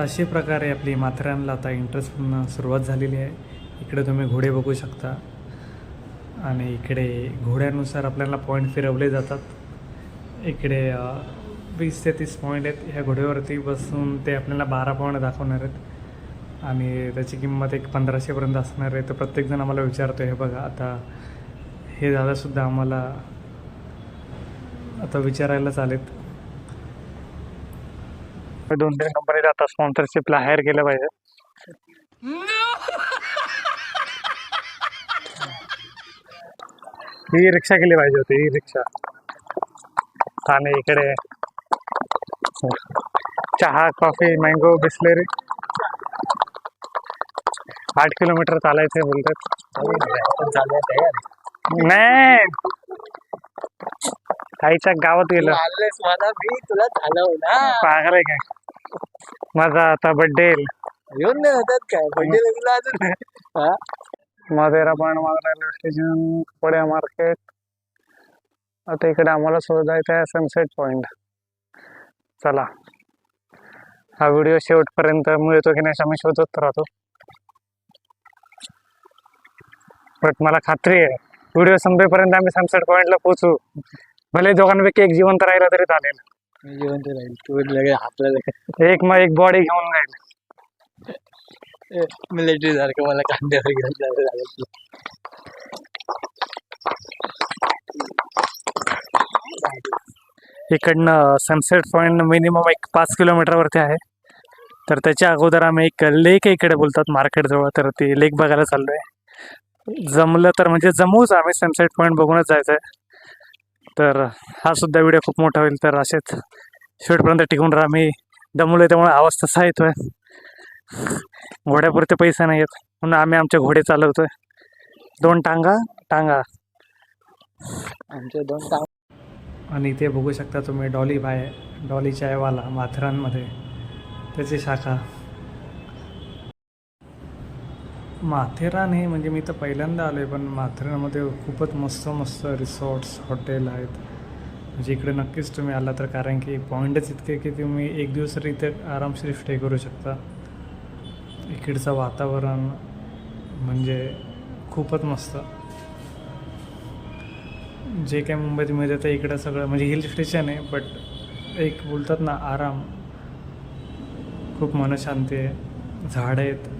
अशा प्रकारे आपली माथेरानला आता इंटरेस्ट पूर्ण सुरुवात झालेली आहे. इकडे तुम्ही घोडे बघू शकता. आणि इकडे घोड्यानुसार आपल्याला पॉईंट फिरवले जातात. इकडे वीस ते तीस पॉईंट आहेत. ह्या घोड्यावरती बसून ते आपल्याला बारा पॉईंट दाखवणार आहेत. आणि त्याची किंमत एक पंधराशेपर्यंत असणार आहे. तर प्रत्येकजण आम्हाला विचारतो हे बघा आता हे दादासुद्धा आम्हाला आता विचारायलाच आलेत. दोन तीन कंपनी आता स्पॉन्सरशिपला हायर केलं पाहिजे. ही रिक्षा केली पाहिजे होती ही रिक्षा. आणि इकडे चहा कॉफ़ी मँगो बिस्लेरी. आठ किलोमीटर चालायचंय बोलतात. नाही. आईच्या गावात गेलं. मला मी तुला चालव ना. पागल आहे काय? माझा आता बर्थडे येईल येऊन नाही होतात काय? बड्डे अजून हा? माग रेल्वे स्टेशन पुढे मार्केट आता इकडे आम्हाला शोधायचं आहे सनसेट पॉईंट चला. हा व्हिडिओ शेवटपर्यंत मिळतो की नाही आम्ही शोधत राहतो. बट मला खात्री आहे. व्हिडिओ संपेपर्यंत आम्ही सनसेट पॉईंटला पोहोचू. भले दोघांपैकी एक जिवंत राहिला तरी चालेल. जिवंत राहील. तू लगे आपल्याला एक मग एक बॉडी घेऊन जाईल मिलिटरी सारखं मला कांद्यावर घेऊन जावं लागेल इकडनं सनसेट पॉईंट मिनिमम एक पाच किलोमीटरवरती आहे. तर त्याच्या अगोदर आम्ही एक लेक इकडे बोलतात मार्केटजवळ तर ती लेक बघायला चाललो आहे जमलं तर म्हणजे जमूच आम्ही सनसेट पॉईंट बघूनच जायचं आहे तर हा सुद्धा व्हिडिओ खूप मोठा होईल. तर असेच शेवटपर्यंत टिकून राहा. मी दमलोय त्यामुळे आवाज तसा येतोय. घोड्यापुरते पैसे नाही येत म्हणून आम्ही आमचे घोडे चालवतोय. दोन टांगा टांगा. आमचे दोन काम आणि इथे बघू शकता तुम्ही डॉली बाय डॉली चायवाला माथेरानमध्ये. त्याची शाखा. माथेरान हे म्हणजे मी तर पहिल्यांदा आलो आहे पण माथेरानमध्ये खूपच मस्त मस्त रिसॉर्ट्स हॉटेल आहेत. म्हणजे इकडे नक्कीच तुम्ही आला तर कारण की पॉईंटच इतके की तुम्ही एक दिवस तरी इथे आरामशीर स्टे करू शकता. इकडचं वातावरण म्हणजे खूपच मस्त. जे काय मुंबईत मिळतं ते इकडं सगळं म्हणजे हिल स्टेशन आहे बट एक बोलतात ना आराम. खूप मनशांती आहे. झाडं आहेत.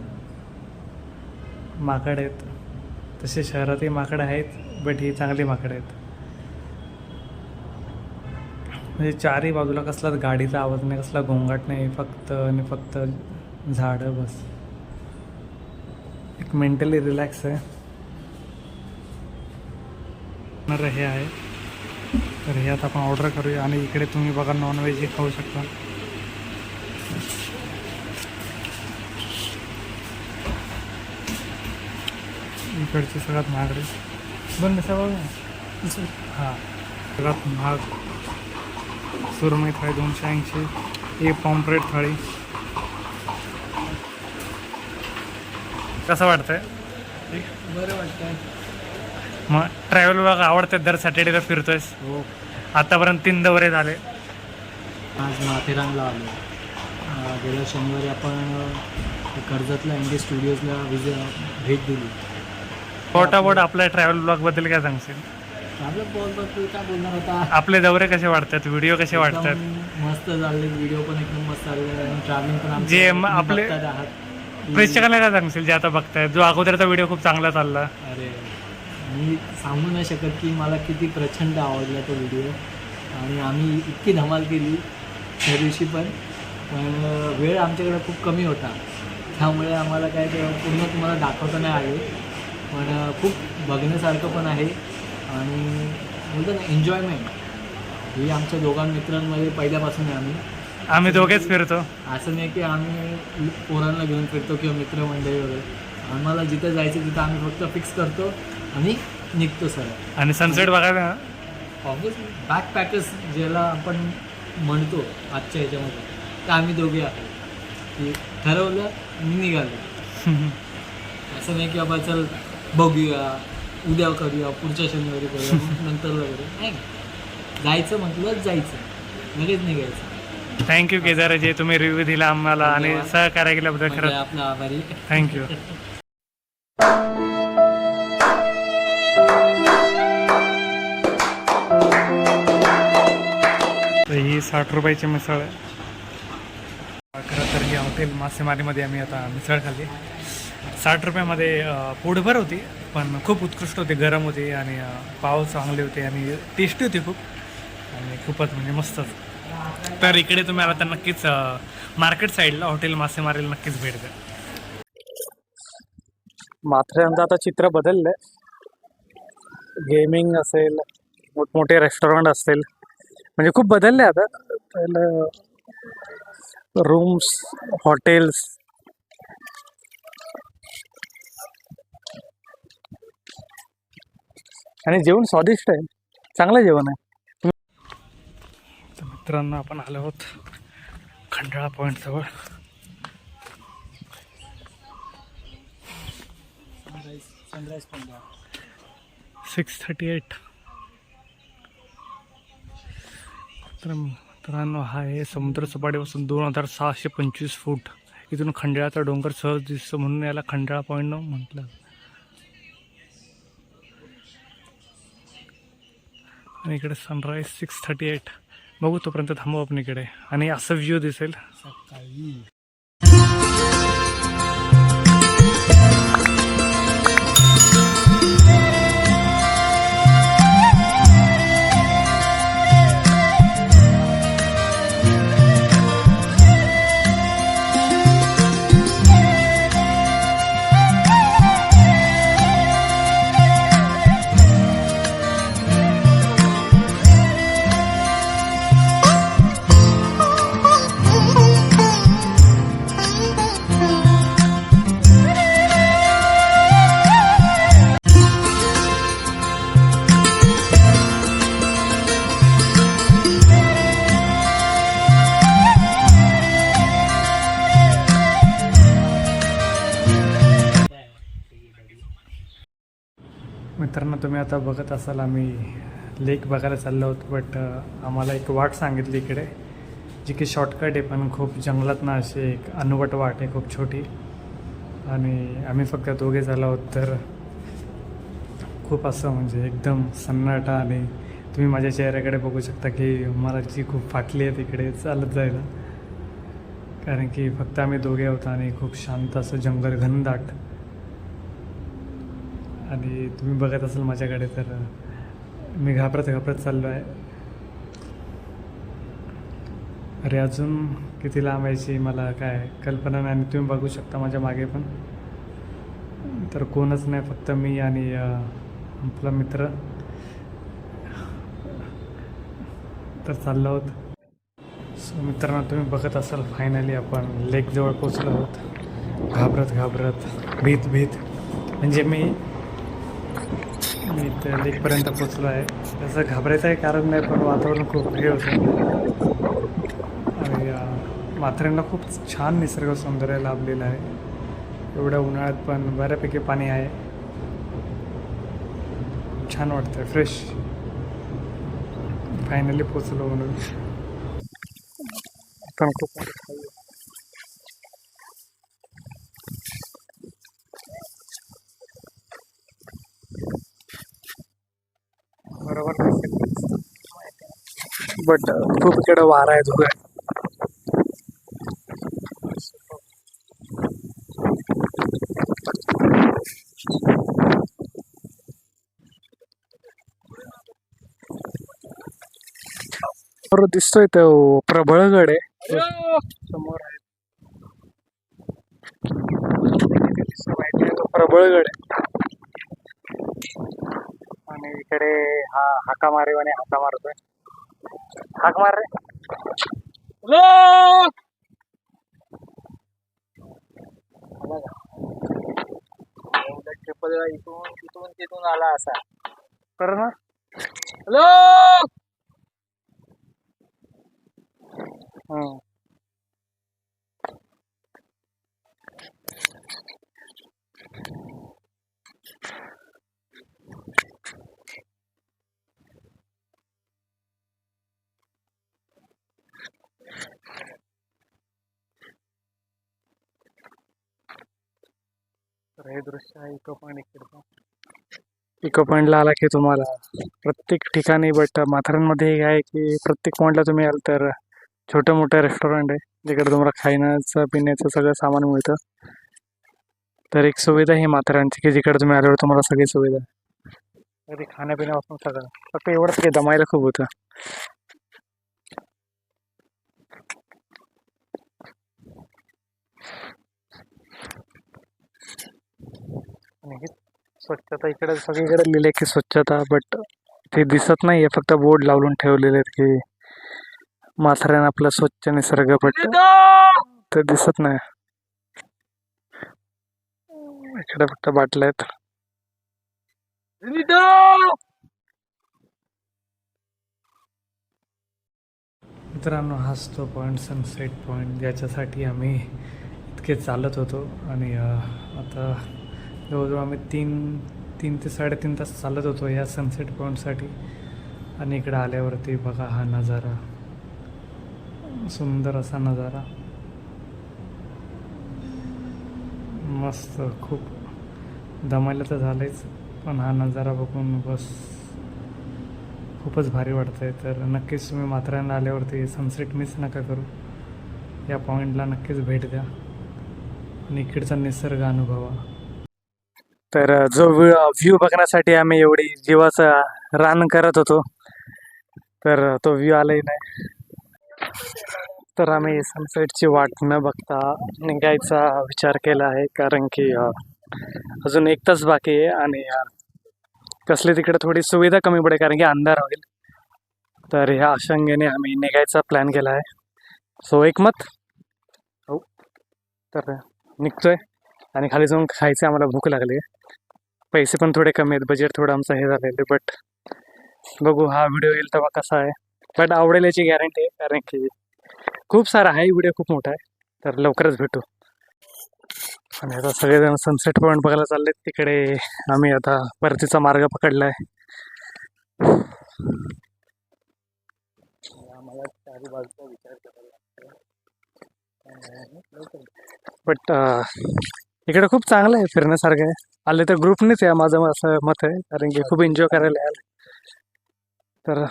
माकड आहेत. तसे शहरातही माकडं आहेत बट ही चांगली माकडं आहेत. म्हणजे चारही बाजूला कसलाच गाडीचा आवाज नाही कसला गोंगाट नाही फक्त आणि फक्त झाडं बस. एक मेंटली रिलॅक्स आहे. हे आहे. तर हे आता आपण ऑर्डर करूया आणि इकडे तुम्ही बघा नॉनव्हेज खाऊ शकता. इकडची सगळ्यात महागडी. बन कसं बघा हां. सगळ्यात महाग सुरमई थाळी दोनशे ऐंशी हे पॉम्प्रेट थाळी. कसं वाटतंय? बरं वाटतंय. मग ट्रॅव्हल बघा आवडते दर सॅटर्डेला फिरतोयस? हो. आतापर्यंत तीन दौरे झाले. आज माथेरानला आलो. गेल्या शनिवारी आपण कर्जतला इंडी स्टुडिओजला विज भेट दिली. पोटापोट आपल्या ट्रॅव्हल ब्लॉगबद्दल काय सांगशील? आपलं बोल बघ तू काय बोलणार होता आपले दौरे कसे वाटतात व्हिडिओ कसे वाटतात एकदम मस्त चालले व्हिडिओ पण एकदम मस्त आलेले आणि ट्रॅव्हलिंग पण आमचं जे म- आपले- आहात. प्रेक्षकांना काय सांगशील जे आता बघताय जो अगोदरचा व्हिडिओ खूप चांगला चालला. अरे मी सांगू नाही शकत की मला किती प्रचंड आवडला तो व्हिडिओ आणि आम्ही इतकी धमाल केली त्या दिवशी पण. पण वेळ आमच्याकडे खूप कमी होता. त्यामुळे आम्हाला काय ते पूर्ण तुम्हाला दाखवता नाही आले. पण खूप बघण्यासारखं पण आहे आणि बोलतो ना एन्जॉयमेंट ही आमच्या दोघां मित्रांमध्ये पहिल्यापासून आहे आम्ही. आम्ही दोघेच फिरतो. असं नाही की आम्ही पोरांना घेऊन फिरतो किंवा मित्रमंडळी वगैरे. आम्हाला जिथं जायचं तिथं आम्ही फक्त फिक्स करतो आणि निघतो सर. आणि सनसेट बघायला? ऑब्विसली बॅक पॅकर्स ज्याला आपण म्हणतो आजच्या ह्याच्यामध्ये तर आम्ही दोघे आहोत. की ठरवलं आणि निघालो. असं नाही की बाबा चल बघूया उद्या करूया पुढच्या शनिवारी करूया मग नंतर वगैरे. नाही जायचं म्हटलं जायचं. लगेच निघायचं. थँक्यू केदारजी. तुम्ही रिव्ह्यू दिला आम्हाला आणि धन्यवाद. सहकार्य केल्याबद्दल म्हणजे खरंच आपला आभारी. थँक्यू तर ही साठ रुपयाची मिसळ आहे. खरं तर ही हॉटेल मासेमारीमध्ये आम्ही आता मिसळ खाल्ली. साठ रुपयामध्ये पोटभर होती पण खूप उत्कृष्ट होती. गरम होती आणि पाव चांगले होते आणि टेस्टी होती खूप. आणि खूपच म्हणजे मस्तच तर इकडे तुम्ही आला तर नक्कीच मार्केट साईडला हॉटेल मासेमारीला नक्कीच भेट द्या. माथेरानचं आता चित्र बदललंय. गेमिंग असेल मोठमोठे रेस्टॉरंट असतील. म्हणजे खूप बदलले आता. पहिलं रूम्स हॉटेल्स आणि जेवण स्वादिष्ट आहे. चांगलं जेवण आहे. तर मित्रांनो आपण आलो आहोत खंडाळा पॉईंट जवळ. सिक्स थर्टी एट तर मित्रांनो हा आहे समुद्र सपाटीपासून दोन हजार सहाशे पंचवीस फूट. इथून खंडाळाचा डोंगर सहज दिसतो म्हणून याला खंडाळा पॉईंट म्हटलं आणि इकडे सनराईज सिक्स थर्टी एट बघू तोपर्यंत थांबू आपण इकडे. आणि असं व्ह्यू दिसेल. सकाळी. तुम्ही आता बघत असाल आम्ही लेक बघायला चाललो आहोत बट आम्हाला एक वाट सांगितली इकडे जी की शॉर्टकट आहे पण खूप जंगलात ना अशी एक अनवट वाट आहे खूप छोटी. आणि आम्ही फक्त दोघे झालो आहोत तर खूप असं म्हणजे एकदम सन्नाटा आणि तुम्ही माझ्या चेहऱ्याकडे बघू शकता की मला जी खूप फाटली आहे तिकडे चालत जायला. कारण की फक्त आम्ही दोघे आहोत आणि खूप शांत असं जंगल घनदाट. आणि तुम्ही बघत असाल माझ्याकडे तर मी घाबरत घाबरत चाललो आहे. अरे अजून किती लांब यायची मला काय कल्पना नाही आणि तुम्ही बघू शकता माझ्या मागे पण. तर कोणच नाही फक्त मी आणि आपला मित्र. तर चाललो आहोत. सो मित्रांनो तुम्ही बघत असाल फायनली आपण लेकजवळ पोचलो आहोत. घाबरत घाबरत भीत भीत. म्हणजे मी मी त्या लेकपर्यंत पोचलो आहे त्याचं घाबरायचं आहे कारण नाही पण वातावरण खूप हे होतं. आणि अं, माथेरानला खूप छान निसर्ग सौंदर्य लाभलेलं आहे. एवढ्या उन्हाळ्यात पण बऱ्यापैकी पाणी आहे. छान वाटतंय फ्रेश फायनली पोचलो म्हणून. बट खूप इकडे वारा आहे धुगा बरोबर दिसतोय तो प्रबळगड आहे. समोर आहे. आहे तो प्रबळगड आहे. आणि इकडे हा हाका मारे आणि हाका मारतोय. हाक मार रे. ट्रिपल इथून तिथून तिथून आला असा. कर ना. हॅलो तर हे दृश्य आहे इको पॉईंट इकडचं. इको पॉईंटला आला की तुम्हाला प्रत्येक ठिकाणी बट माथेरानमध्ये हे आहे की प्रत्येक पॉईंटला तुम्ही आल तर छोटं मोठं रेस्टॉरंट आहे. जिकडे तुम्हाला खाण्याचं पिण्याचं सगळं सामान मिळतं. तर एक सुविधा ही माथेरानची की जिकडे तुम्ही आल्यावर तुम्हाला सगळी सुविधा. आहे. खाण्यापिण्यापासून सगळं. फक्त एवढंच की दमायला खूप होतं. आणि हे स्वच्छता इकडे सगळीकडे लिहिले की स्वच्छता बट ते दिसत नाहीये. फक्त बोर्ड लावून ठेवलेले आहेत की माथेरान आपलं स्वच्छ निसर्ग बट ते दिसत नाही. इकडे फक्त बाटल्या आहेत. मित्रांनो हाच तो पॉईंट सनसेट पॉईंट ज्याच्यासाठी आम्ही इतके चालत होतो. आणि आता जवळजवळ आम्ही तीन तीन ते साडेतीन तास चालत होतो या सनसेट पॉईंटसाठी आणि इकडे आल्यावरती बघा हा नजारा. सुंदर असा नजारा. मस्त खूप दमायला तर झालंच पण हा नजारा बघून बस खूपच भारी वाटतं आहे तर नक्कीच तुम्ही माथेरानला आल्यावरती सनसेट मिस नका करू. या पॉईंटला नक्कीच भेट द्या. आणि इकडचा निसर्ग अनुभवा. तर जो व्ह्यू बघण्यासाठी आम्ही एवढी जीवाचा रान करत होतो. तर तो व्ह्यू आलाही नाही. तर आम्ही सनसेटची वाट न बघता निघायचा विचार केला आहे. कारण की अजून एक तास बाकी आहे आणि कसली तिकडे थोडी सुविधा कमी पडेल कारण की अंधार होईल. तर ह्या आशंकेने आम्ही निघायचा प्लॅन केला आहे. सो एकमत. हो. तर निघतोय आणि खाली जाऊन खायचं आम्हाला भूक लागली आहे. पैसे पण थोडे कमी आहेत बजेट थोडं आमचं हे झालेलं बट बघू हा व्हिडिओ येईल तेव्हा कसा आहे. बट आवडेल याची गॅरंटी आहे कारण की खूप सारा आहे व्हिडिओ खूप मोठा आहे तर लवकरच भेटू. आणि आता सगळेजण सनसेट पॉईंट बघायला चाललेत तिकडे आम्ही आता परतीचा मार्ग पकडला आहे बट uh, इकडे खूप चांगलं आहे फिरण्यासारखं आहे. आले तर ग्रुपनेच या माझं असं मत आहे कारण की खूप एन्जॉय करायला आले तर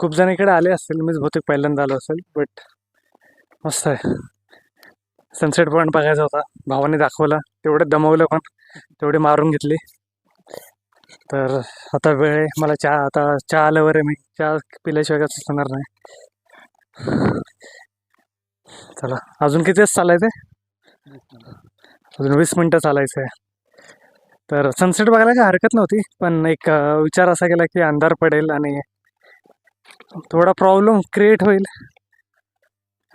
खूप जण इकडे आले असतील मीच बहुतेक पहिल्यांदा आलो असेल बट मस्त आहे. सनसेट पॉईंट बघायचा होता भावाने दाखवला तेवढे दमवलं पण तेवढे मारून घेतली. तर आता वेळ आहे मला चहा आता चहा आल्यावर आहे मी चहा पिल्याशिवाय कसं सुचणार नाही. चला अजून किती वाजता चालायचं आहे अजून वीस मिनटं चालायचं आहे तर सनसेट बघायला काही हरकत नव्हती पण एक विचार असा केला की अंधार पडेल आणि थोडा प्रॉब्लेम क्रिएट होईल.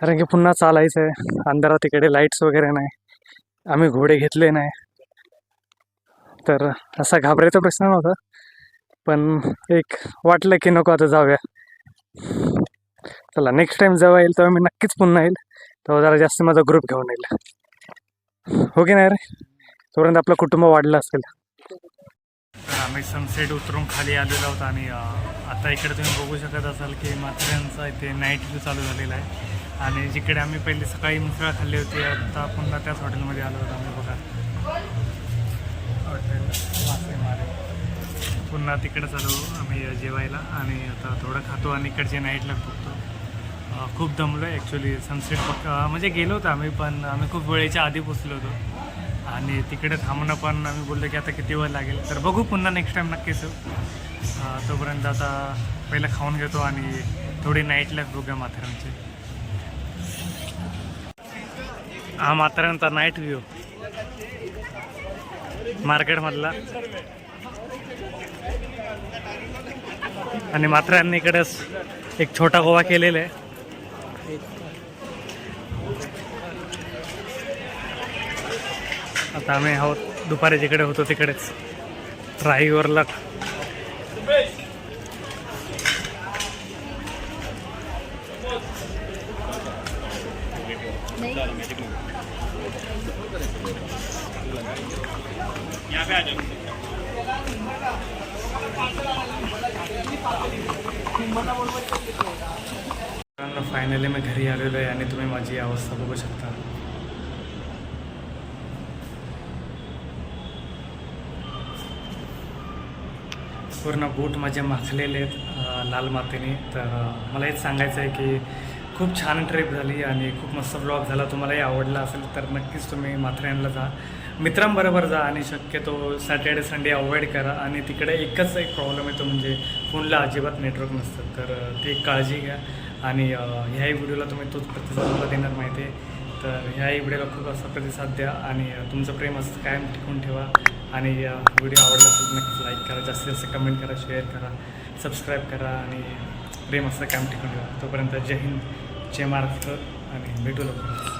कारण की पुन्हा चालायचं आहे अंधारात तिकडे लाईट्स वगैरे नाही आम्ही घोडे घेतले नाही. तर असा घाबरायचा प्रश्न नव्हता पण एक वाटलं की नको आता जाऊया. चला नेक्स्ट टाईम जेव्हा येईल तेव्हा मी नक्कीच पुन्हा येईल तेव्हा जरा जास्त माझा ग्रुप घेऊन येईल. हो की नाही रे? तोपर्यंत आपलं कुटुंब वाढलं असेल. तर आम्ही सनसेट उतरून खाली आलेलो आहोत आणि आता इकडे तुम्ही बघू शकत असाल की माथऱ्यांचा इथे नाईट व्ह्यू चालू झालेला आहे. आणि जिकडे आम्ही पहिले सकाळी मिसळ खाल्ली होती आता पुन्हा त्याच हॉटेलमध्ये आलो होतो आम्ही बघा. हॉटेल मासेमारी पुन्हा तिकडे चालू आम्ही जेवायला आणि आता थोडं खातो आणि इकडचे नाईटला बघतो खूप दमलो ॲक्च्युली सनसेट बघ म्हणजे गेलो होतो आम्ही पण आम्ही खूप वेळेच्या आधी पोचलो होतो. आणि तिकडे थांबणं पण आम्ही बोललो की आता किती वेळ लागेल. तर बघू पुन्हा नेक्स्ट टाईम नक्कीच तोपर्यंत आता पहिलं खाऊन घेतो आणि थोडी नाईट लाईफ बघूया माथेरानची हा माथेरानचा नाईट व्ह्यू मार्केटमधला. आणि माथेरान इकडेच एक छोटा गोवा केलेला आहे. आता आम्ही आहोत दुपारी जिकडे होतो तिकडेच. राईवरला फायनली मी घरी आलेलो आहे आणि तुम्ही माझी अवस्था बघू शकता. पूर्ण बूट माझे माखलेले आहेत लाल मातीने. तर मला हेच सांगायचं आहे की खूप छान ट्रिप झाली आणि खूप मस्त ब्लॉग झाला. तुम्हालाही आवडला असेल तर नक्कीच तुम्ही माथेरानला जा. मित्रांबरोबर जा आणि शक्यतो सॅटर्डे संडे अवॉइड करा. आणि तिकडे एकच एक प्रॉब्लेम येतो म्हणजे फोनला अजिबात नेटवर्क नसतं. तर ती काळजी घ्या. आणि ह्याही व्हिडिओला तुम्ही तोच प्रतिसाद मला देणार माहिती आहे. तर ह्याही व्हिडिओला खूप असा प्रतिसाद द्या. आणि तुमचं प्रेम असं कायम टिकून ठेवा. आणि व्हिडिओ आवडला असेल तर नक्कीच लाईक करा. जास्तीत जास्त कमेंट करा शेअर करा सबस्क्राईब करा आणि प्रेम असं काम टिकून ठेवा. तोपर्यंत जय हिंद जय महाराष्ट्र आणि भेटू लवकर